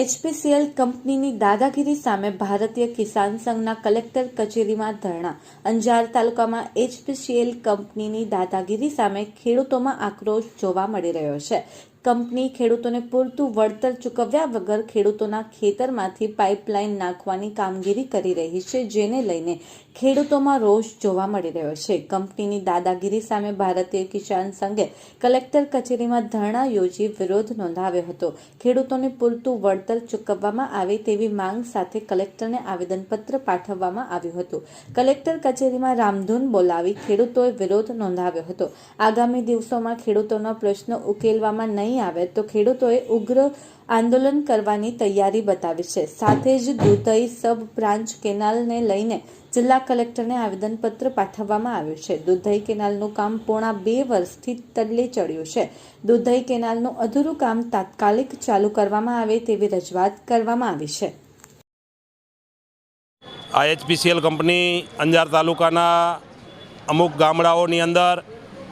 HPCL કંપનીની દાદાગીરી સામે ભારતીય કિસાન સંઘના કલેક્ટર કચેરીમાં ધરણા. અંજાર તાલુકામાં એચપીસીએલ કંપનીની દાદાગીરી સામે ખેડૂતોમાં આક્રોશ જોવા મળી રહ્યો છે. કંપની ખેડૂતોને પૂરતું વળતર ચૂકવ્યા વગર ખેડૂતોના ખેતરમાંથી પાઇપલાઇન નાખવાની કામગીરી કરી રહી છે, જેને લઈને ખેડૂતોમાં રોષ જોવા મળી રહ્યો છે. કંપનીની દાદાગીરી સામે ભારતીય કિસાન સંઘે કલેક્ટર કચેરીમાં ધરણા યોજી વિરોધ નોંધાવ્યો હતો. ખેડૂતોને પૂરતું વળતર ચૂકવવામાં આવે તેવી માંગ સાથે કલેક્ટરને આવેદનપત્ર પાઠવવામાં આવ્યું હતું. કલેક્ટર કચેરીમાં રામધૂન બોલાવી ખેડૂતોએ વિરોધ નોંધાવ્યો હતો. આગામી દિવસોમાં ખેડૂતોના પ્રશ્નો ઉકેલવામાં નહીં આવે તો ખેડૂતોએ ઉગ્ર આંદોલન કરવાની તૈયારી બતાવી છે. સાથે જ દુધઈ સબ બ્રાન્ચ કેનાલને લઈને જિલ્લા કલેક્ટરને આવેદનપત્ર પાઠવવામાં આવ્યું છે. દુધઈ કેનાલનું કામ પોણા બે વર્ષથી તલ્લે ચડ્યું છે. દુધઈ કેનાલનું અધૂરું કામ તાત્કાલિક ચાલુ કરવામાં આવે તેવી રજૂઆત કરવામાં આવી છે. આઈએચપીસીએલ કંપની અંજાર તાલુકાના અમુક ગામડાઓની અંદર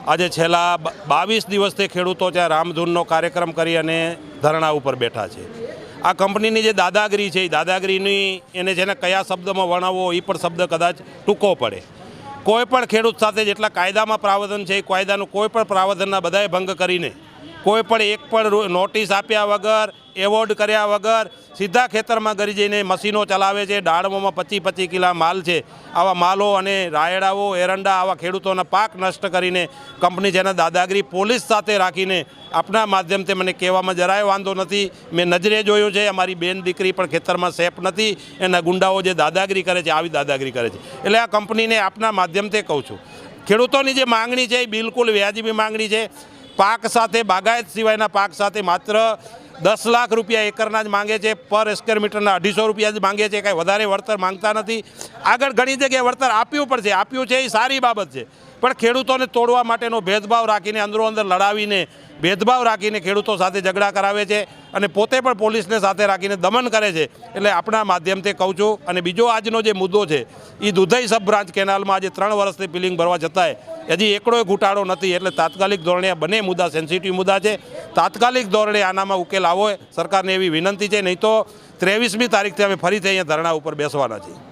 આજે છેલ્લા બાવીસ દિવસથી ખેડૂતો ત્યાં રામધૂનનો કાર્યક્રમ કરી અને ધરણા ઉપર બેઠા છે. આ કંપનીની જે દાદાગીરી છે, એ દાદાગીરીની એને જેને કયા શબ્દમાં વર્ણવવો એ પણ શબ્દ કદાચ ટૂંકો પડે. કોઈ પણ ખેડૂત સાથે જેટલા કાયદામાં પ્રાવધાન છે, એ કાયદાનું કોઈ પણ પ્રાવધાનના બધાએ ભંગ કરીને કોઈ પણ એક પણ નોટિસ આપ્યા વગર એવોર્ડ કર્યા વગર સીધા ખેતરમાં ગરી જઈને મશીનો ચલાવે છે, ડાળમોમાં પચી પચી કિલા માલ છે. આવા માલો અને રાયડાઓ, એરંડા, આવા ખેડૂતોના પાક નષ્ટ કરીને કંપની જેના દાદાગીરી પોલીસ સાથે રાખીને આપના માધ્યમથી મને કહેવામાં જરાય વાંધો નથી. મેં નજરે જોયું છે, અમારી બેન દીકરી પણ ખેતરમાં સેફ નથી. એના ગુંડાઓ જે દાદાગીરી કરે છે, આવી દાદાગીરી કરે છે. એટલે આ કંપનીને આપના માધ્યમથી કહું છું. ખેડૂતોની જે માંગણી છે એ બિલકુલ વ્યાજબી માંગણી છે. પાક સાથે બાગાયત સિવાયના પાક સાથે માત્ર દસ લાખ રૂપિયા એકરના જ માંગે છે, પર સ્ક્વેર મીટરના અઢીસો રૂપિયા જ માંગે છે, કાંઈ વધારે વળતર માંગતા નથી. આગળ ઘણી જગ્યાએ વળતર આપ્યું પણ છે, આપ્યું છે એ સારી બાબત છે. પણ ખેડૂતોને તોડવા માટેનો ભેદભાવ રાખીને અંદરો અંદર લડાવીને ભેદભાવ રાખીને ખેડૂતો સાથે ઝઘડા કરાવે છે અને પોતે પણ પોલીસને સાથે રાખીને દમન કરે છે. એટલે આપણા માધ્યમથી કહું છું, અને બીજો આજનો જે મુદ્દો છે એ દુધઈ સબ બ્રાન્ચ કેનાલમાં આજે ત્રણ વર્ષથી બિલિંગ ભરવા છતાંય હજી એકડોય ઘૂંટાળો નથી, એટલે તાત્કાલિક ધોરણે બંને મુદ્દા સેન્સિટિવ મુદ્દા છે. તાત્કાલિક ધોરણે આનામાં ઉકેલ આવો સરકારને એવી વિનંતી છે. નહીં તો ત્રેવીસમી તારીખથી અમે ફરીથી અહીંયા ધરણા ઉપર બેસવાના છીએ.